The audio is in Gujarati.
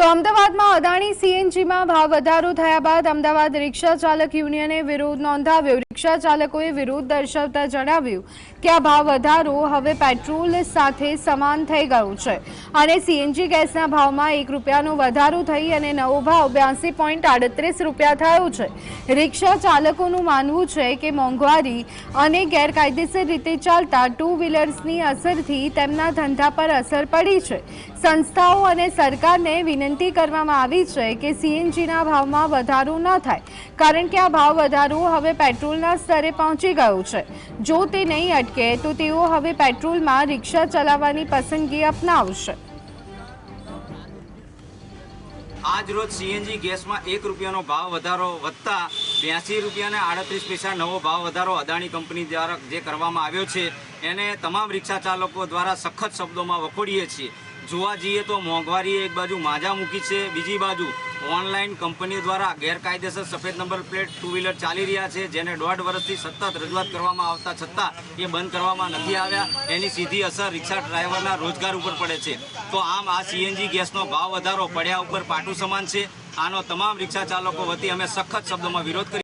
તો અમદાવાદમાં અદાણી સીએનજીમાં ભાવ વધારો થયા બાદ અમદાવાદ રિક્ષા ચાલક યુનિયને વિરોધ નોંધાવ્યો. રિક્ષા ચાલકોએ વિરોધ દર્શાવતા જણાવ્યું કે આ ભાવ વધારો હવે પેટ્રોલ સાથે સમાન થઈ ગયું છે અને સીએનજી ગેસના ભાવમાં એક રૂપિયાનો વધારો થઈ અને નવો ભાવ બ્યાસી પોઈન્ટ આડત્રીસ રૂપિયા થયો છે. રિક્ષા ચાલકોનું માનવું છે કે મોંઘવારી અને ગેરકાયદેસર રીતે ચાલતા ટુ વ્હીલર્સની અસરથી તેમના ધંધા પર અસર પડી છે. સંસ્થાઓ અને સરકારને વિનંતી કરવામાં આવી છે કે સીએનજીના ભાવમાં વધારો ન થાય, કારણ કે આ ભાવ વધારો હવે પેટ્રોલના સ્તરે પહોંચી ગયો છે. જો તે નહીં અટકે, તો તેઓ હવે પેટ્રોલમાં રિક્ષા ચલાવવાની પસંદગી અપનાવશે. આજ રોજ સીએનજી ગેસમાં એક રૂપિયાનો ભાવ વધારો વધતા બ્યાસી રૂપિયાને આડત્રીસ પૈસા નવો ભાવ વધારો અદાણી કંપની દ્વારા જે કરવામાં આવ્યો છે, એને તમામ રિક્ષા ચાલકો દ્વારા સખત શબ્દોમાં વખોડીએ છીએ. જોવા જઈએ તો મોંઘવારીએ એક બાજુ માજા મૂકી છે, બીજી બાજુ ઓનલાઈન કંપનીઓ દ્વારા ગેરકાયદેસર સફેદ નંબર પ્લેટ ટુ વ્હીલર ચાલી રહ્યા છે, જેને દોઢ વર્ષથી સતત રજૂઆત કરવામાં આવતા છતાં એ બંધ કરવામાં નથી આવ્યા. એની સીધી અસર રિક્ષા ડ્રાઈવરના રોજગાર ઉપર પડે છે. તો આમ આ સીએનજી ગેસનો ભાવ વધારો, પડ્યા ઉપર પાટું સમાન છે. આનો તમામ રિક્ષા ચાલકો વતી અમે સખત શબ્દોમાં વિરોધ કરી